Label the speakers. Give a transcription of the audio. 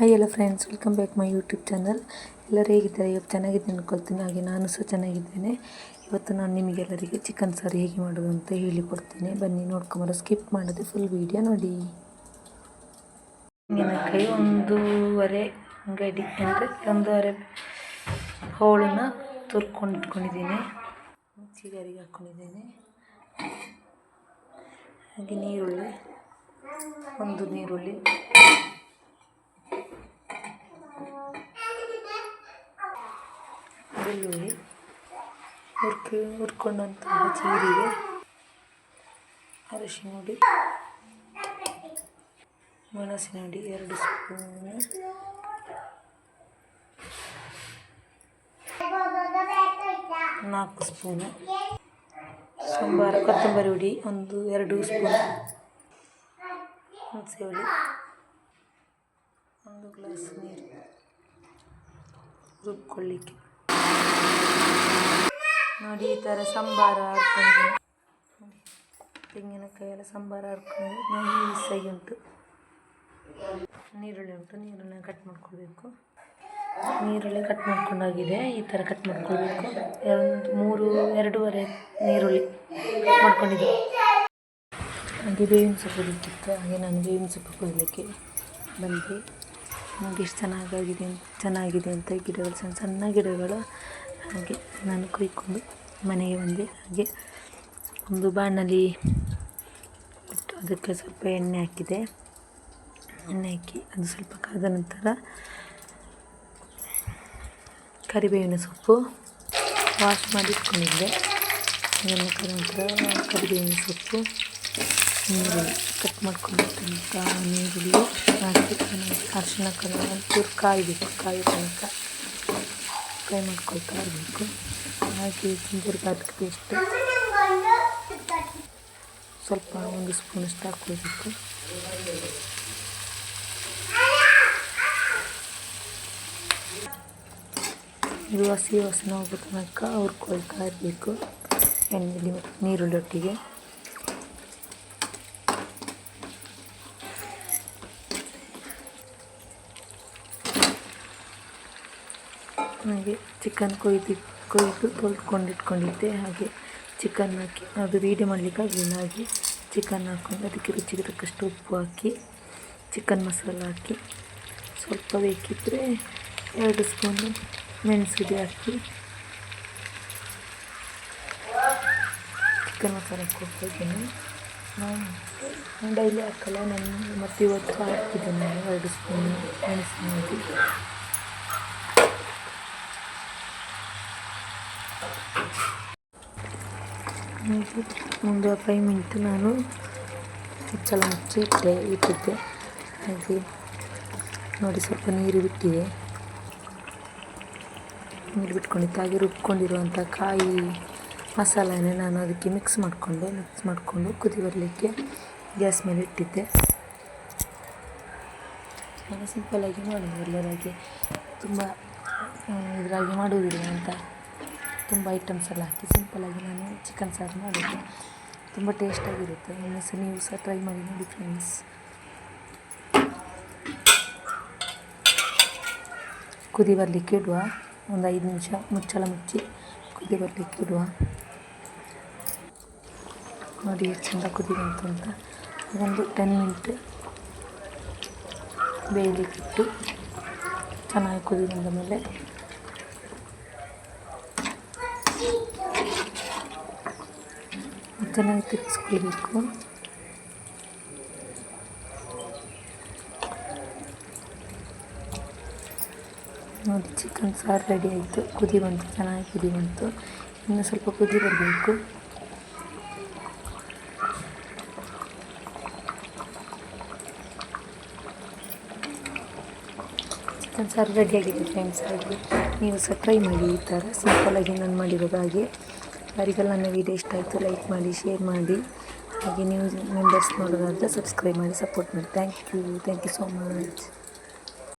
Speaker 1: Hi ಎಲ್ಲ friends welcome back my YouTube channel ಎಲ್ಲರೂ ಹೇಗಿದ್ದಾರೆ? ಇವತ್ತು ಚೆನ್ನಾಗಿದ್ದೀನಿ ಅನ್ಕೊಳ್ತೀನಿ. ಹಾಗೆ ನಾನು ಸಹ ಚೆನ್ನಾಗಿದ್ದೇನೆ. ಇವತ್ತು ನಾನು ನಿಮಗೆಲ್ಲರಿಗೆ ಚಿಕನ್ ಸಾರು ಹೇಗೆ ಮಾಡೋದು ಅಂತ ಹೇಳಿಕೊಡ್ತೀನಿ. ಬನ್ನಿ ನೋಡ್ಕೊಂಬರೋ ಸ್ಕಿಪ್ ಮಾಡದೆ ಫುಲ್ ವೀಡಿಯೋ ನೋಡಿ. ಕೈ ಒಂದೂವರೆ ಗಡಿ ಅಂದರೆ ಒಂದೂವರೆ ಹೋಳನ್ನ ತುರ್ಕೊಂಡು ಇಟ್ಕೊಂಡಿದ್ದೀನಿ ಮಿಕ್ಸಿಗಾರಿಗೆ ಹಾಕ್ಕೊಂಡಿದ್ದೀನಿ ಹಾಗೆ ನೀರುಳ್ಳಿ ಒಂದು ನೀರುಳ್ಳಿ. ಬೆಳ್ಳುಳ್ಳಿ ಹುರ್ಕಿ ಹುರ್ಕೊಂಡಂತಹ ಜೀರಿಗೆ ಅರಶಿನ ಹುಡಿ ಮೆಣಸಿನ ಹುಡಿ ಎರಡು ಸ್ಪೂನು. ನಾಲ್ಕು ಸ್ಪೂನು. ಸಾಂಬಾರು, ಕೊತ್ತಂಬರಿ ಹುಡಿ, ಒಂದು, ಎರಡು ಸ್ಪೂನ್. ಹುಣಸೆ ಹುಡಿ ಒಂದು ಗ್ಲಾಸ್ ನೀರು ರುಬ್ಕೊಳ್ಳಿಕ್ಕೆ. ನೋಡಿ, ಈ ಥರ ಸಂಬಾರ ತೆಂಗಿನಕಾಯಿ ಎಲ್ಲ ಸಂಬಾರ ಹರ್ಕೊಂಡು ಈಸಾಗಿ ಉಂಟು. ನೀರುಳ್ಳಿ ಉಂಟು. ನೀರುಳ್ಳಿ ಕಟ್ ಮಾಡ್ಕೊಳ್ಬೇಕು. ನೀರುಳ್ಳಿ ಕಟ್ ಮಾಡ್ಕೊಂಡಾಗಿದೆ. ಈ ಥರ ಕಟ್ ಮಾಡ್ಕೊಳ್ಬೇಕು. ಒಂದು ಮೂರು, ಎರಡೂವರೆ ನೀರುಳ್ಳಿ ಮಾಡ್ಕೊಂಡಿದ್ದೆ. ಹಾಗೆ ಬೇವಿನ ಸೊಪ್ಪು ಬೇಕಿತ್ತು ಹಾಗೆ ನಾನು ಬೇವಿನ ಸೊಪ್ಪು ಕೊಯ್ಲಿಕ್ಕೆ ಬಂದೆ. ನಮಗೆ ಎಷ್ಟು ಚೆನ್ನಾಗಾಗಿದೆ ಚೆನ್ನಾಗಿದೆ ಅಂತ ಗಿಡಗಳು, ಸಣ್ಣ ಸಣ್ಣ ಗಿಡಗಳು. ಹಾಗೆ ನಾನು ಕುಯ್ಕೊಂಡು ಮನೆಗೆ ಬಂದೆ. ಹಾಗೆ ಒಂದು ಬಾಣಲಿ ಇಟ್ಟು ಅದಕ್ಕೆ ಸ್ವಲ್ಪ ಎಣ್ಣೆ ಹಾಕಿದೆ. ಎಣ್ಣೆ ಹಾಕಿ ಅದು ಸ್ವಲ್ಪ ಕಾದ ನಂತರ ಕರಿಬೇವಿನ ಸೊಪ್ಪು ವಾಶ್ ಮಾಡಿ ಇಟ್ಕೊಂಡಿದ್ದೆ. ಅದನ್ನು ನಂತರ ಕರಿಬೇವಿನ ಸೊಪ್ಪು ಕಟ್ ಮಾಡ್ಕೊಂಡಿರ್ತಕ್ಕಂಥ ನೀರುಳ್ಳಿ ಹಾಕಿ ಅರಿಶಿನ ಒಂಚೂರು ಕಾಯಬೇಕು ಕಾಯಿ ತನಕ. ಫ್ರೈ ಮಾಡ್ಕೊಳ್ತಾ ಇರಬೇಕು. ಹಾಗೆ ಜಿಂಜರ್ ಗಾರ್ಲಿಕ್ ಪೇಸ್ಟ್ ಸ್ವಲ್ಪ ಒಂದು ಸ್ಪೂನಷ್ಟು ಹಾಕ್ಕೊಳ್ಬೇಕು. ಇದು ಹಸಿ ವಾಸನೆ ಹೋಗೋ ತನಕ ಹುರ್ಕೊಳ್ತಾ ಇರಬೇಕು. ಎಣ್ಣೆಲಿ ನೀರುಳ್ಳಿ ಹಾಗೆ ಚಿಕನ್ ಕೊಯ್ದು ಕೊಯ್ದು ತೊಳ್ಕೊಂಡು ಹಾಗೆ ಚಿಕನ್ ಹಾಕಿ, ಅದು ವೀಡಿಯೋ ಮಾಡಲಿಕ್ಕೆ ಆಗಲಿಲ್ಲ ಹಾಗೆ ಚಿಕನ್ ಹಾಕ್ಕೊಂಡು ಅದಕ್ಕೆ ರುಚಿಗೆ ತಕ್ಕಷ್ಟು ಉಪ್ಪು ಹಾಕಿ, ಚಿಕನ್ ಮಸಾಲ ಹಾಕಿ, ಸ್ವಲ್ಪ ಬೇಕಿದ್ದರೆ ಎರಡು ಸ್ಪೂನು ಮೆಣಸಿಗೆ ಹಾಕಿ, ಚಿಕನ್ ಮಸಾಲ ಹಾಕ್ಕೊಳ್ತಾ ನಾನು ಡೈಲಿ ಹಾಕಲ್ಲ, ನಾನು ಮತ್ತೆ ಇವತ್ತು ಹಾಕಿದ್ದೆ ನಾನು ಎರಡು ಸ್ಪೂನು ಮೆಣಸಿನ ಹುಡಿ ಹಾಗೆ ಒಂದು ಫೈವ್ ಮಿನಿಟ್ ನಾನು. ಮುಚ್ಚಳ ಮುಚ್ಚಿ ಇಟ್ಟೆ ಇಟ್ಟಿದ್ದೆ. ಹಾಗೆ ನೋಡಿ ಸ್ವಲ್ಪ ನೀರು ಬಿಟ್ಟಿದೆ. ನೀರು ಬಿಟ್ಕೊಂಡಿತ್ತು ಹಾಗೆ ರುಬ್ಕೊಂಡಿರುವಂಥ ಕಾಯಿ ಮಸಾಲೆನೇ ನಾನು ಅದಕ್ಕೆ ಮಿಕ್ಸ್ ಮಾಡಿಕೊಂಡೆ. ಮಿಕ್ಸ್ ಮಾಡಿಕೊಂಡು ಕುದಿ ಬರಲಿಕ್ಕೆ ಗ್ಯಾಸ್ ಮೇಲೆ ಇಟ್ಟಿದ್ದೆ. ನಾನು ಸಿಂಪಲ್ಲಾಗಿ ಮಾಡೋದು ಎಲ್ಲರಾಗಿ ತುಂಬ ಇದರಾಗಿ ಮಾಡುವುದಿಲ್ಲ ಅಂತ. ತುಂಬ ಐಟಮ್ಸ್ ಎಲ್ಲ ಹಾಕಿ ಸಿಂಪಲ್ಲಾಗಿ ನಾನು ಚಿಕನ್ ಸಾರು ಮಾಡಿದ್ದೆ. ತುಂಬ ಟೇಸ್ಟಾಗಿರುತ್ತೆ ಒಮ್ಮೆ ಸಹ ನೀವು ಸಹ ಟ್ರೈ ಮಾಡಿ ನೋಡಿ ಫ್ರೆಂಡ್ಸ್ ಕುದಿ ಬರಲಿಕ್ಕೆ ಇಡುವ. ಒಂದು ಐದು ನಿಮಿಷ ಮುಚ್ಚಳ ಮುಚ್ಚಿ ಕುದಿ ಬರಲಿಕ್ಕೆ ಇಡುವ. ನೋಡಿ ಎಷ್ಟು ಚೆಂದ ಕುದಿ ಬಂತು ಅಂತ. ಒಂದು ಟೆನ್ ಮಿನಿಟ್ ಬೇಯಲಿಕ್ಕಿಟ್ಟು ಚೆನ್ನಾಗಿ ಕುದಿ ಬಂದ ಮೇಲೆ ಚೆನ್ನಾಗಿ ತಿರ್ಗಿಸ್ಕೊಳ್ಬೇಕು ನೋಡಿ ಚಿಕನ್ ಸಾರು ರೆಡಿ ಆಯಿತು. ಕುದಿ ಬಂತು, ಚೆನ್ನಾಗಿ ಕುದಿ ಬಂತು. ಇನ್ನು ಸ್ವಲ್ಪ ಕುದಿ ಬರಬೇಕು. ಚಿಕನ್ ಸಾರು ರೆಡಿಯಾಗಿದೆ ಫ್ರೆಂಡ್ಸ್ ಹಾಗೆ. ನೀವು ಸಹ ಟ್ರೈ ಮಾಡಿ ಈ ಥರ. ಸಿಂಪಲಾಗಿ ನಾನು ಮಾಡಿರೋದಾಗಿ. ಯಾರಿಗೆಲ್ಲ ನನ್ನ ವೀಡಿಯೋ ಇಷ್ಟ ಆಯಿತು ಲೈಕ್ ಮಾಡಿ ಶೇರ್ ಮಾಡಿ, ಹಾಗೆ ನೀವು ಮೆಂಬರ್ಸ್ ನೋಡೋದಾದರೆ ಸಬ್ಸ್ಕ್ರೈಬ್ ಮಾಡಿ ಸಪೋರ್ಟ್ ಮಾಡಿ. Thank you thank you so much